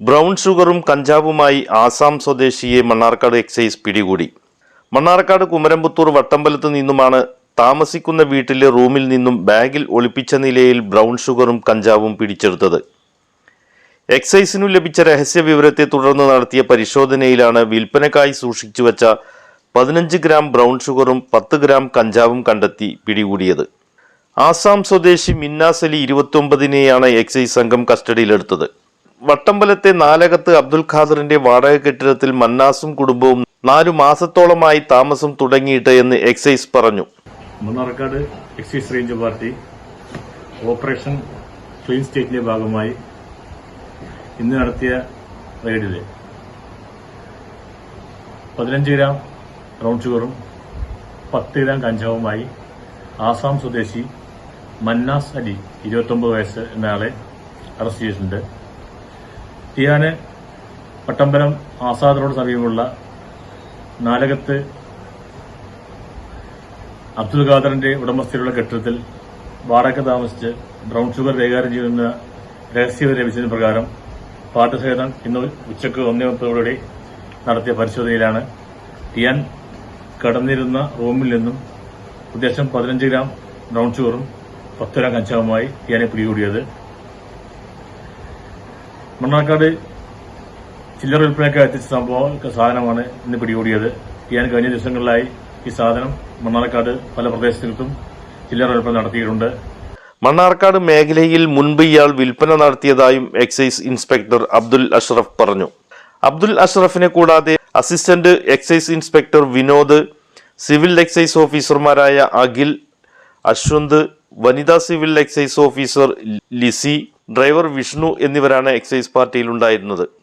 Brown ഷുഗറും കഞ്ചാവുമായി ആസാം സ്വദേശിയെ മണ്ണാർക്കാട് എക്സൈസ് പിടികൂടി. മണ്ണാർക്കാട് കുമരമ്പത്തൂർ വട്ടമ്പലത്ത് നിന്നുമാണ് താമസിക്കുന്ന വീട്ടിലെ റൂമിൽ നിന്നും ബാഗിൽ ഒളിപ്പിച്ച നിലയിൽ ബ്രൗൺ ഷുഗറും കഞ്ചാവും പിടിച്ചെടുത്തത്. എക്സൈസിനു ലഭിച്ച രഹസ്യ വിവരത്തെ തുടർന്ന് നടത്തിയ പരിശോധനയിലാണ് വിൽപ്പനക്കായി സൂക്ഷിച്ചു വച്ച പതിനഞ്ച് ഗ്രാം ബ്രൗൺ ഷുഗറും പത്ത് ഗ്രാം കഞ്ചാവും കണ്ടെത്തി പിടികൂടിയത്. ആസാം സ്വദേശി മിന്നാസലി ഇരുപത്തി ഇരുപത്തൊമ്പതിനെയാണ് എക്സൈസ് സംഘം കസ്റ്റഡിയിലെടുത്തത്. വട്ടമ്പലത്തെ നാലകത്ത് അബ്ദുൽ ഖാദറിന്റെ വാടക കെട്ടിടത്തിൽ മന്നാസും കുടുംബവും നാലു മാസത്തോളമായി താമസം തുടങ്ങിയിട്ട് എന്ന് എക്സൈസ് പറഞ്ഞു. Mannarkkad excise range party operation clean സ്റ്റേറ്റിന്റെ ഭാഗമായി ഇന്ന് നടത്തിയ റെയ്ഡിൽ പതിനഞ്ച് ഗ്രാം റൗണ്ട് ഷുഗറും പത്ത് ഗ്രാം കഞ്ചാവുമായി ആസാം സ്വദേശി മന്നാസ് അലി ഇരുപത്തൊമ്പത് വയസ്സ് എന്നയാളെ അറസ്റ്റ് ചെയ്തിട്ടുണ്ട്. ഇയാന് പട്ടമ്പലം ആസാദ് റോഡ് സമീപമുള്ള നാലകത്ത് അബ്ദുൽ ഖാദറിന്റെ ഉടമസ്ഥയിലുള്ള കെട്ടിടത്തിൽ വാടക താമസിച്ച് ബ്രൗൺ ഷുഗർ കൈകാര്യം ചെയ്യുന്ന രഹസ്യം ലഭിച്ചതിന് പ്രകാരം പാട്ടുസഹിതം ഇന്ന് ഉച്ചയ്ക്ക് ഒന്നേ മുപ്പതോടെ നടത്തിയ പരിശോധനയിലാണ് ടിയാൻ കടന്നിരുന്ന റൂമിൽ നിന്നും ഉദ്ദേശം പതിനഞ്ച് ഗ്രാം ബ്രൗൺ ഷുഗറും പത്ത് ഗ്രാം കഞ്ചാവുമായി ടിയാനെ പിടികൂടിയത്. മണ്ണാർക്കാട് ചില്ലറ വിൽപ്പനയ്ക്ക് എത്തിച്ച സംഭവം സാധനമാണ് ഇന്ന് പിടികൂടിയത്. ഞാൻ കഴിഞ്ഞ ദിവസങ്ങളിലായി ഈ സാധനം മണ്ണാർക്കാട് പല പ്രദേശത്തും ചില്ലറ വിൽപ്പന നടത്തിയിട്ടുണ്ട്. മണ്ണാർക്കാട് മേഖലയിൽ മുൻപ് ഇയാൾ വിൽപ്പന നടത്തിയതായും എക്സൈസ് ഇൻസ്പെക്ടർ അബ്ദുൽ അഷ്റഫ് പറഞ്ഞു. അബ്ദുൽ അഷ്റഫിനെ കൂടാതെ assistant excise inspector Vinod civil excise ഓഫീസർമാരായ അഖിൽ അശ്വന്ത് വനിതാ civil excise officer Lissy driver Vishnu എന്നിവരാണ് എക്സൈസ് പാർട്ടിയിൽ ഉണ്ടായിരുന്നത്.